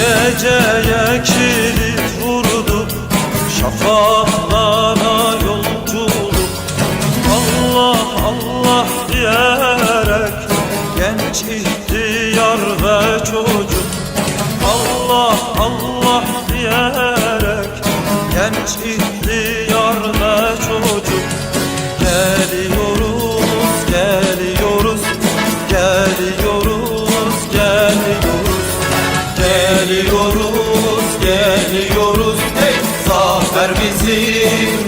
Geceye kilit vurdu. Şafaklara yolculuk. Allah Allah diyerek Genç ihtiyar ve çocuk. Allah Allah diyerek Genç geliyoruz, geliyoruz. Hey zafer bizim.